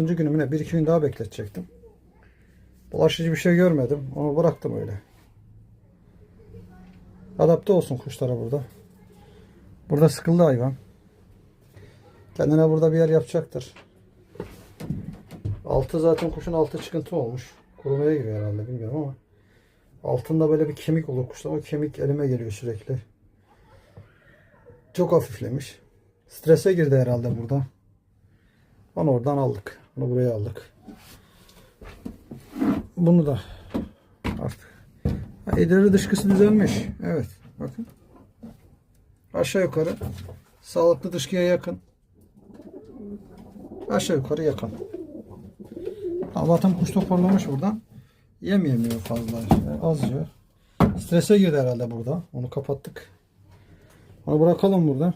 6. günümüne bir iki gün daha bekletecektim. Bulaşıcı bir şey görmedim. Onu bıraktım öyle. Adapte olsun kuşlara burada. Burada sıkıldı hayvan. Kendine burada bir yer yapacaktır. Altı zaten kuşun altı çıkıntı olmuş. Kurumaya giriyor herhalde bilmiyorum ama. Altında böyle bir kemik olur kuşta. O kemik elime geliyor sürekli. Çok hafiflemiş. Strese girdi herhalde burada. Onu oradan aldık. Onu buraya aldık. Bunu da artık. Ha, ileri dışkısı düzelmiş. Evet. Bakın. Aşağı yukarı sağlıklı dışkıya yakın. Aşağı yukarı yakın. Allah'tan kuş toparlamış buradan. Yem yemiyor fazla. Az yiyor. Strese girdi herhalde burada. Onu kapattık. Onu bırakalım burada.